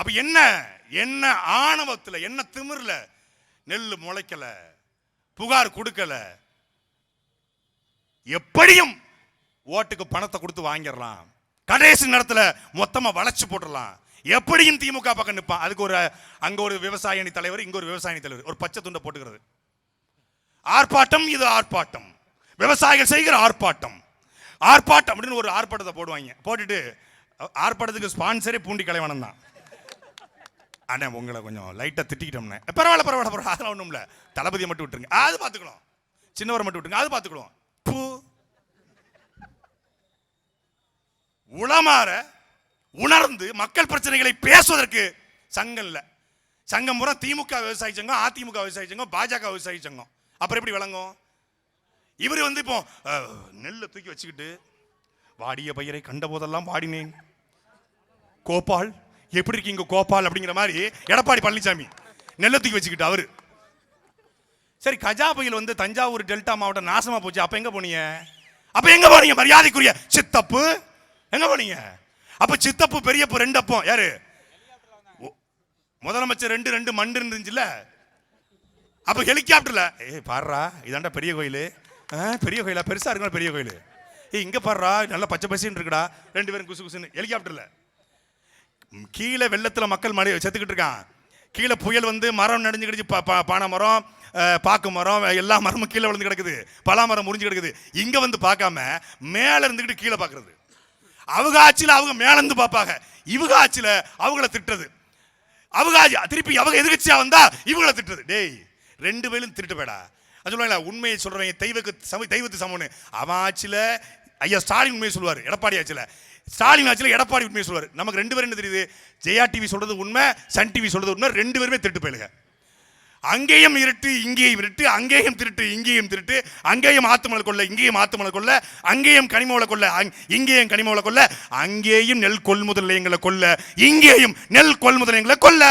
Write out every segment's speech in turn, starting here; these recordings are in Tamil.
அப்ப என்ன? என்ன ஆணவத்துல என்ன திமிரில் நெல் முளைக்கல புகார் கொடுக்கல எப்படியும் ஓட்டுக்கு பணத்தை கொடுத்து வாங்கிடலாம். கடைசி நேரத்துல மொத்தமாக வளைச்சு போட்டுடலாம். எப்படியும் திமுக பக்கம் நிற்பான் அதுக்கு ஒரு அங்க ஒரு விவசாயணி தலைவர் இங்க ஒரு விவசாயணி தலைவர். ஒரு பச்சை துண்டை போட்டுக்கிறது. ஆர்ப்பாட்டம் இது ஆர்ப்பாட்டம். விவசாயிகள் செய்கிற ஆர்ப்பாட்டம். ஆர்ப்பாட்டம் அப்படின்னு ஒரு ஆர்ப்பாட்டத்தை போடுவாங்க. போட்டுட்டு ஆர்ப்பாட்டத்துக்கு ஸ்பான்சரே பூண்டி கலைவனம் தான் அண்ணே உங்களை கொஞ்சம் லைட்டாக திட்டிக்கிட்டோம்னே. பரவாயில்ல பரவாயில்ல பரவாயில்ல. அதெல்லாம் ஒன்றும் இல்லை. தளபதியை மட்டும் விட்டுருங்க. அது பார்த்துக்கலாம் சின்னவரை மட்டும் விட்டுருங்க. அது பார்த்துக்கலாம் பூ. உளமாற உணர்ந்து மக்கள் பிரச்சனைகளை பேசுவதற்கு சங்கம் இல்லை. சங்கம் பூரா திமுக விவசாயி சங்கம் அதிமுக விவசாயி சங்கம் பாஜக விவசாயி சங்கம். அப்புறம் எப்படி விளங்கும்? இவர் வந்து இப்போ நெல்லை தூக்கி வச்சுக்கிட்டு வாடிய பயிரை கண்ட போதெல்லாம் வாடினேன். கோபால் எப்படி இருக்கீங்க கோபால் அப்படிங்கிற மாதிரி எடப்பாடி பழனிசாமி? நெல்லத்துக்கு தூக்கி வச்சுக்கிட்டு அவர். சரி கஜா புயல் வந்து தஞ்சாவூர் டெல்டா மாவட்டம் நாசமாக போச்சு. அப்போ எங்கே போனீங்க? அப்போ எங்கே போனீங்க? மரியாதைக்குரிய சித்தப்பு. எங்கே போனீங்க? அப்போ சித்தப்பு பெரியப்பு ரெண்டு யாரு? முதலமைச்சர் ரெண்டு ரெண்டு மண்டு இருந்துச்சுல்ல அப்போ ஹெலிகாப்டரில். ஏய் பாடுறா. இதாண்டா பெரிய கோயில். பெரிய கோயிலா? பெருசாக இருக்கா பெரிய கோயில். ஏய் இங்கே பாடுறா. நல்லா பச்சை பசின்னு இருக்குடா ரெண்டு பேரும் குசு குசுன்னு. ஹெலிகாப்டரில். கீழே வெள்ளத்தில் மக்கள் மடி செத்துக்கிட்டு இருக்கான் கீழே புயல் வந்து மரம் நடிஞ்சு கிடச்சி பானை மரம் பாக்கு மரம் எல்லா மரமும் கீழே விழுந்து கிடக்குது. பலா மரம் முறிஞ்சு கிடக்குது. இங்கே வந்து பார்க்காம மேலே இருந்துக்கிட்டு கீழே பார்க்குறது. அவங்க ஆட்சியில் அவங்க மேலேருந்து பார்ப்பாங்க. இவங்க ஆட்சியில் அவங்கள திட்டுறது. அவங்க திருப்பி அவங்க எதிர்கட்சியாக வந்தால் இவங்கள திட்டுறது. டேய் ரெண்டு பேரும் திருட்டு போடா அது சொல்லுவாங்களா உண்மையை சொல்கிறவங்க தெய்வக்கு சம தெய்வத்து சமம்னு. அவன் ஆட்சியில் ஐயா ஸ்டாலின் உண்மையை சொல்லுவார். எடப்பாடி ஆட்சியில். ஸ்டாலின் ஆட்சியில் எடப்பாடி உண்மையை சொல்லுவார். நமக்கு ரெண்டு பேரும் என்ன தெரியுது? ஜெயா டிவி சொல்கிறது உண்மை சன் டிவி சொல்கிறது உண்மை. ரெண்டு பேருமே திருட்டு போயிடுங்க அங்கேயும் இருட்டு இங்கேயும் இருட்டு அங்கேயும் திருட்டு இங்கேயும் திருட்டு அங்கேயும் ஆத்துமலை கொள்ள இங்கேயும் ஆத்துமலை கொள்ள அங்கேயும் கனிமவளை கொள்ள அங்- இங்கேயும் கனிமவளை கொள்ள அங்கேயும் நெல் கொள்முதல் நிலையங்களை கொள்ள இங்கேயும் நெல் கொள்முதல் நிலையங்களை கொள்ள.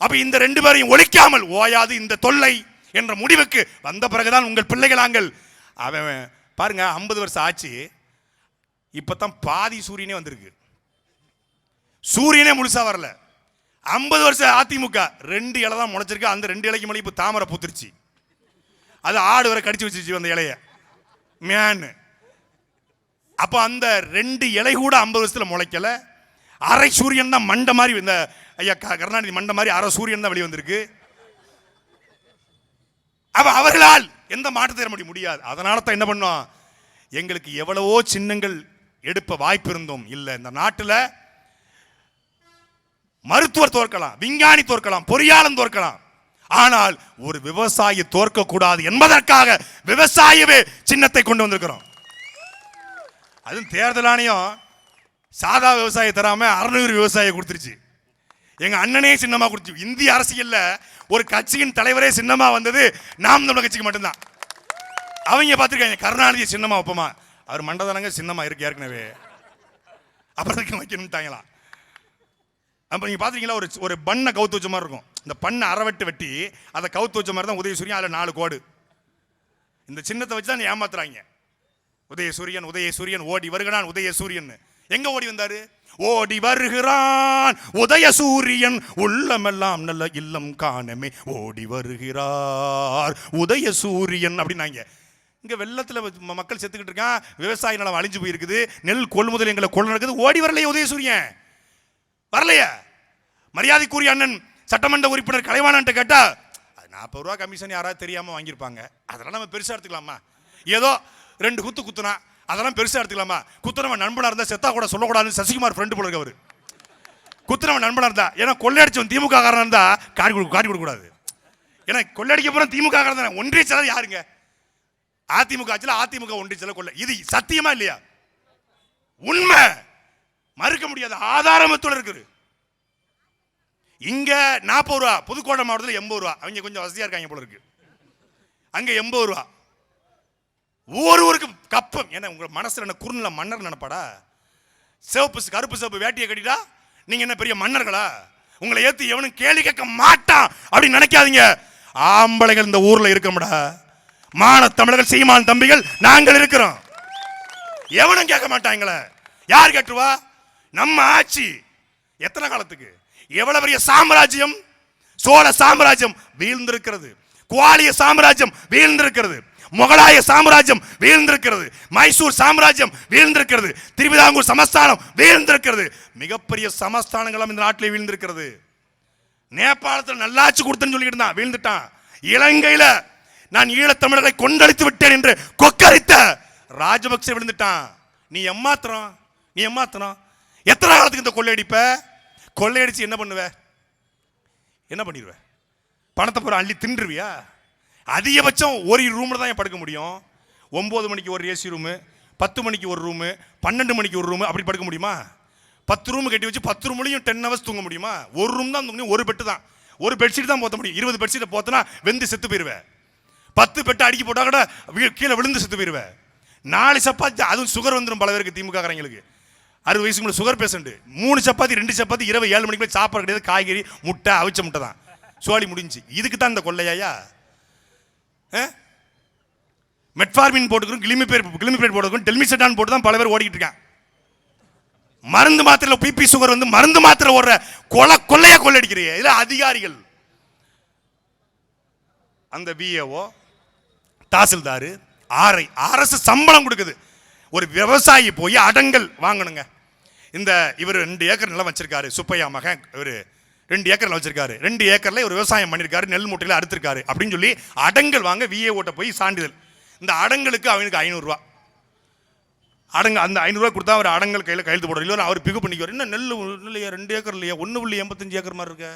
அப்ப இந்த ரெண்டு பேரையும் ஒழிக்காமல் ஓயாது இந்த தொல்லை என்ற முடிவுக்கு வந்த பிறகுதான் உங்கள் பிள்ளைகளாங்கள். அவன் பாருங்க ஐம்பது வருஷம் ஆச்சு இப்பதான் பாதி சூரியனே வந்திருக்கு. சூரியனே முழுசாக வரல. ஐம்பது வருஷம் அதிமுக ரெண்டு இலை தான் முளைச்சிருக்கு அந்த ரெண்டு இலைக்கு மேலே இப்போ தாமரை பூத்துருச்சு. அது ஆடு வரை கடிச்சு வச்சிருச்சு அந்த இலைய. மேனு அப்போ அந்த ரெண்டு இலை கூட ஐம்பது வருஷத்தில் முளைக்கல. அரை சூரியன் தான் மண்டை மாதிரி இந்த ஐயா க- கருணாநிதி மண்டை மாதிரி அரை சூரியன் தான் வெளியே வந்திருக்கு. அப்போ அவர்களால் எந்த மாற்று தர முடிய முடியாது. அதனால தான் என்ன பண்ணோம் எங்களுக்கு எவ்வளவோ சின்னங்கள் எடுப்ப வாய்ப்பு இருந்தோம் இல்லை. இந்த நாட்டில் மருத்துவர் தோற்கலாம் விஞ்ஞானி தோற்கலாம் பொறியாளன் தோற்கலாம். ஆனால் ஒரு விவசாயி தோற்கக்கூடாது என்பதற்காக விவசாயவே சின்னத்தை கொண்டு வந்திருக்கிறோம். அதுவும் தேர்தல் ஆணையம் சாதா விவசாயி தராம அறநூறு விவசாயி கொடுத்துருச்சு. எங்க அண்ணனே சின்னமா கொடுத்து இந்திய அரசியல்ல ஒரு கட்சியின் தலைவரே சின்னமா வந்தது நாம் தமிழ் கட்சிக்கு மட்டும்தான். அவங்க பார்த்துருக்காங்க கருணாநிதி சின்னமா வைப்போமா அவர் மண்டதானங்க சின்னமா இருக்கு ஏற்கனவே. அப்புறம் வைக்கணும்ட்டாங்களாம் அப்போ நீங்கள் பார்த்துருக்கீங்களா ஒரு ஒரு பண்ணை கவுத்து வச்ச மாதிரி இருக்கும். இந்த பண்ணை அறவெட்டு வெட்டி அதை கவுத்து வச்ச மாதிரி தான் உதயசூரியன் அதில் நாலு கோடு. இந்த சின்னத்தை வச்சு தான் ஏமாத்துறாங்க. உதயசூரியன் உதயசூரியன் ஓடி வருகிறான் உதயசூரியன் எங்கே ஓடி வந்தார்? ஓடி வருகிறான். உதய சூரியன் உள்ளமெல்லாம் நல்ல இல்லம் காணமே. ஓடி வருகிறார். உதய சூரியன் அப்படின்னாங்க. இங்கே வெள்ளத்தில் மக்கள் செத்துக்கிட்டு இருக்கான். விவசாய நிலம் அழிஞ்சு போயிருக்குது. நெல் கொள்முதல் எங்களை கொள்ள நடக்குது ஓடி வரலையே உதயசூரியன். வரலையா. மரியாதைக்குரிய அண்ணன் சட்டமன்ற உறுப்பினர் கலைவாணன்ட்ட கேட்டால் அது நாற்பது ரூபா கமிஷன் யாராவது தெரியாமல் வாங்கியிருப்பாங்க. அதெல்லாம் நம்ம பெருசா எடுத்துக்கலாமா? ஏதோ ரெண்டு குத்து குத்துனா அதெல்லாம் பெருசாக எடுத்துக்கலாமா? குத்துறவன் நண்பனாக இருந்தால் செத்தா கூட சொல்லக்கூடாதுன்னு சசிகுமார் ஃப்ரெண்டு போல இருக்கவர் குத்துறவன் நண்பனாக இருந்தா ஏன்னா கொள்ளையடிச்சவன் திமுக காரன் இருந்தா காட்டி கொடுக்க காட்டி கொடுக்கக்கூடாது. ஏன்னா கொள்ளையடிக்க போகிற திமுக காரன் தானே ஒன்றிய செயலர் யாருங்க? அதிமுக ஆட்சியில் அதிமுக ஒன்றிய செயலர் கொள்ளை. இது சத்தியமா இல்லையா? உண்மை. மறுக்க முடியாத ஆதாரமத்தோடு இருக்குது. இங்கே நாற்பது ரூபா புதுக்கோட்டை மாவட்டத்தில் எண்பது ரூபா. அவங்க கொஞ்சம் வசதியாக இருக்காங்க போல இருக்கு. அங்கே எண்பது ரூபா. ஒருவருக்கும் கப்பம். ஏன்னா உங்கள் மனசில் என்ன குறுநில மன்னர் நினைப்பாடா? சிவப்பு கருப்பு சிவப்பு வேட்டியை கட்டிட்டா நீங்கள் என்ன பெரிய மன்னர்களா? உங்களை ஏற்று எவனும் கேள்வி கேட்க மாட்டான் அப்படின்னு நினைக்காதீங்க. ஆம்பளைகள் இந்த ஊரில் இருக்கமுடா மான தமிழர்கள் சீமான் தம்பிகள் நாங்கள் இருக்கிறோம். எவனும் கேட்க மாட்டாங்களே யார் கேட்டுருவா? நம்ம ஆட்சி. எத்தனை காலத்துக்கு? எவ்வளவு பெரிய சாம்ராஜ்யம்? சோழ சாம்ராஜ்யம் வீழ்ந்திருக்கிறது. குவாலிய சாம்ராஜ்யம் வீழ்ந்திருக்கிறது. முகலாய சாம்ராஜ்யம் வீழ்ந்திருக்கிறது. மைசூர் சாம்ராஜ்யம் வீழ்ந்திருக்கிறது. திருவிதாங்கூர் சமஸ்தானம் வீழ்ந்திருக்கிறது. மிகப்பெரிய சமஸ்தானங்களும் இந்த நாட்டில் வீழ்ந்திருக்கிறது. நேபாளத்தில் நல்லாச்சு கொடுத்தேன்னு சொல்லிட்டு இருந்தான் வீழ்ந்துட்டான். இலங்கையில நான் ஈழத்தமிழரை கொண்டளித்து விட்டேன் என்று கொக்கரித்த ராஜபக்சே விழுந்துட்டான். நீ எம்மாத்திரம் நீ எம்மாத்திரம் எத்தனை காலத்துக்கு இந்த கொள்ளையடிப்ப? கொள்ளையடிச்சு என்ன பண்ணுவ? என்ன பண்ணிடுவ பணத்தை பூரா அள்ளி தின்றுவியா? அதிகபட்சம் ஒரு ரூமில் தான் ஏன் படுக்க முடியும்? ஒம்பது மணிக்கு ஒரு ஏசி ரூமு பத்து மணிக்கு ஒரு ரூமு பன்னெண்டு மணிக்கு ஒரு ரூமு அப்படி படுக்க முடியுமா? பத்து ரூம் கட்டி வச்சு பத்து ரூம்லையும் டென் ஹவர்ஸ் தூங்க முடியுமா? ஒரு ரூம் தான் தூங்க ஒரு பெட்டு தான். ஒரு பெட்ஷீட் தான் போத்த முடியும். இருபது பெட்ஷீட்டை போத்தனா வெந்து செத்து போயிடுவேன் பத்து பெட்டு அடிக்கி போட்டால் கூட கீழே விழுந்து செத்து போயிடுவேன் நாலு சப்பாத்தி அதுவும் சுகர் வந்துடும் பல பேருக்கு திமுக காரங்களுக்கு அறுபது வயசுக்கு முன்னாடி சுகர் பேஷண்ட் மூணு சப்பாத்தி ரெண்டு சப்பாத்தி இரவு ஏழு மணிக்கு போய் சாப்பாடு கிடையாது. காய்கறி முட்டை அவிச்ச முட்டை தான். சோழி முடிஞ்சு இதுக்கு தான் இந்த கொள்ளையாயா? மெட்ஃபார்மின் போட்டுக்கிறோம் கிளிமி பேர் கிளிமி பேர் போட்டுக்கிறோம் டெல்மிசெட்டான் போட்டு தான் பல பேர் ஓடிக்கிட்டு இருக்கான் மருந்து மாத்திரையில் பிபி சுகர் வந்து மருந்து மாத்திரை ஓடுற கொலை கொள்ளையா கொள்ளடிக்கிறீங்க இதில் அதிகாரிகள். அந்த விஏஓ தாசில்தார் ஆர்ஐ அரசு சம்பளம் கொடுக்குது. ஒரு விவசாயி போய் அடங்கல் வாங்கணுங்க. இந்த இவர் ரெண்டு ஏக்கர் நிலம் வச்சிருக்காரு. சுப்பையா மகன் இவர் ரெண்டு ஏக்கரில் வச்சிருக்காரு. ரெண்டு ஏக்கரில் ஒரு விவசாயம் பண்ணியிருக்காரு நெல் மூட்டையில் அறுத்திருக்காரு அப்படின்னு சொல்லி அடங்கல் வாங்க விஏ ஓட்ட போய் சான்றிதழ். இந்த அடங்கலுக்கு அவனுக்கு ஐநூறுரூவா அடங்க அந்த ஐநூறுரூவா கொடுத்தா அவர் அடங்கல் கையில் கையெழுத்து போடுற இல்லை அவர் பிகு பண்ணிக்குவார் என்ன நெல் இல்லையா ரெண்டு ஏக்கர் இல்லையா ஒன்று புள்ளி எண்பத்தஞ்சு ஏக்கர் மாதிரி இருக்க.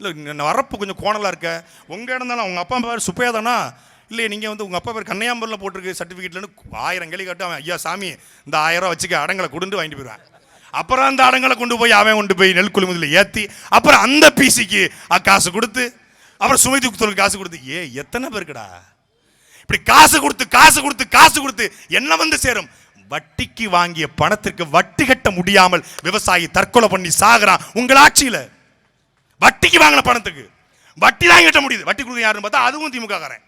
இல்லை வரப்பு கொஞ்சம் கோணலாக இருக்க. உங்கள் இடம் தானே உங்கள் அப்பா பேர் சுப்பையா தானா? இல்லையே நீங்கள் வந்து உங்கள் அப்பா பேர் கன்னியாம்பரில் போட்டிருக்கு சர்டிஃபிகேட்லன்னு ஆயிரம் கேள்வி கேட்டு அவன் ஐயா சாமி இந்த ஆயிரம் ரூபா வச்சுக்க அடங்கலை கொடுண்டு வாங்கிட்டு போயிடுவேன் அப்புறம் அந்த அடங்களை கொண்டு போய் அவன் கொண்டு போய் நெல் கொள்முதலில் ஏற்றி அப்புறம் அந்த பிசிக்கு காசு கொடுத்து அப்புறம் சுமை தூக்கு காசு கொடுத்து ஏ எத்தனை பேருக்குடா? இப்படி காசு கொடுத்து காசு கொடுத்து காசு கொடுத்து என்ன வந்து சேரும்? வட்டிக்கு வாங்கிய பணத்திற்கு வட்டி கட்ட முடியாமல் விவசாயி தற்கொலை பண்ணி சாகிறான் உங்கள் ஆட்சியில். வட்டிக்கு வாங்கின பணத்துக்கு. வட்டி தான் கட்ட முடியுது. வட்டி கொடுக்க யாருன்னு பார்த்தா அதுவும் திமுக காரன்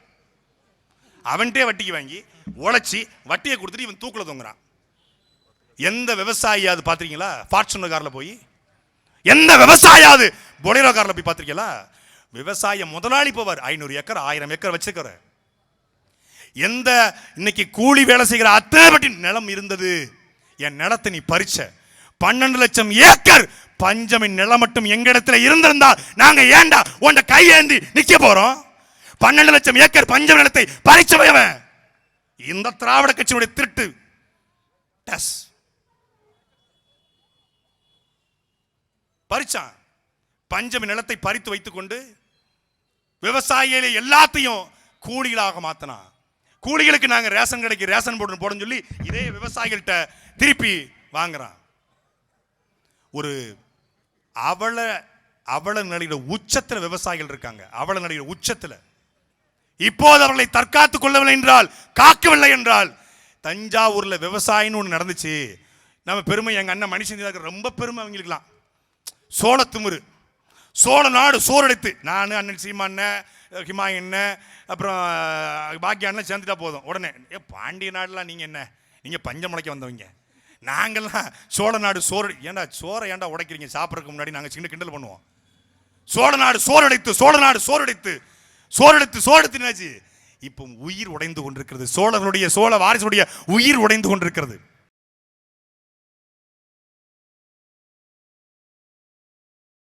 அவன்கிட்டே வட்டிக்கு வாங்கி உழைச்சி வட்டியை கொடுத்துட்டு இவன் தூக்கில் தொங்குறான். எந்த விவசாயியாவது பார்த்துருக்கீங்களா ஃபார்ச்சுனர் காரில் போய்? எந்த விவசாயாவது பொலேரோ காரில் போய் பார்த்துருக்கீங்களா விவசாய முதலாளி போவார். ஐநூறு ஏக்கர் ஆயிரம் ஏக்கர் வச்சிருக்கிற எந்த இன்னைக்கு கூலி வேலை செய்கிற அத்தனை பற்றி நிலம் இருந்தது. என் நிலத்தை நீ பறிச்ச. பன்னெண்டு லட்சம் ஏக்கர் பஞ்சமின் நிலம் மட்டும் எங்கிடத்துல இருந்திருந்தா நாங்க ஏண்டா உன்ட கையேந்தி நிக்க போறோம்? பன்னெண்டு லட்சம் ஏக்கர் பஞ்சம் நிலத்தை பறிச்சவன் இந்த திராவிட கட்சியினுடைய திருட்டு. டஸ். பறிச்சான் பஞ்சமி நிலத்தை பறித்து வைத்துக்கொண்டு விவசாயிகளை எல்லாத்தையும் கூலிகளாக மாற்றினான் கூலிகளுக்கு நாங்கள் ரேஷன் கடைக்கு ரேஷன் போடணும் போடணும்னு சொல்லி இதே விவசாயிகள்கிட்ட திருப்பி வாங்குறான். ஒரு அவளை அவள நிலையில உச்சத்தில் விவசாயிகள் இருக்காங்க. அவள நிலையில உச்சத்தில். இப்போது அவர்களை தற்காத்துக் கொள்ளவில்லை என்றால் காக்கவில்லை என்றால் தஞ்சாவூரில் விவசாயின்னு ஒன்று நடந்துச்சு. நம்ம பெருமை எங்கள் அண்ணன் மனுஷன் ரொம்ப பெருமை அவங்களுக்குலாம் சோழ திமிரு. சோழ நாடு சோறடைத்து. நான் அண்ணன் சீமாண்ணன் ஹிமா அண்ணன் அப்புறம் பாக்கிய அண்ணன் சேர்ந்துட்டா போதும். உடனே ஏ பாண்டிய நாடுலாம் நீங்கள் என்ன? நீங்கள் பஞ்சம் முளைக்க வந்தவங்க. நாங்கள்லாம் சோழ நாடு சோறு ஏன்டா சோறை ஏன்டா உடைக்கிறீங்க? சாப்பிட்றதுக்கு முன்னாடி நாங்கள் சின்ன கிண்டல் பண்ணுவோம். சோழ நாடு சோறடைத்து சோழ நாடு சோறடைத்து சோறெடுத்து சோறெடுத்து என்னாச்சு? இப்போ உயிர் உடைந்து கொண்டிருக்கிறது. சோழர்களுடைய சோழ வாரிசுடைய உயிர் உடைந்து கொண்டிருக்கிறது.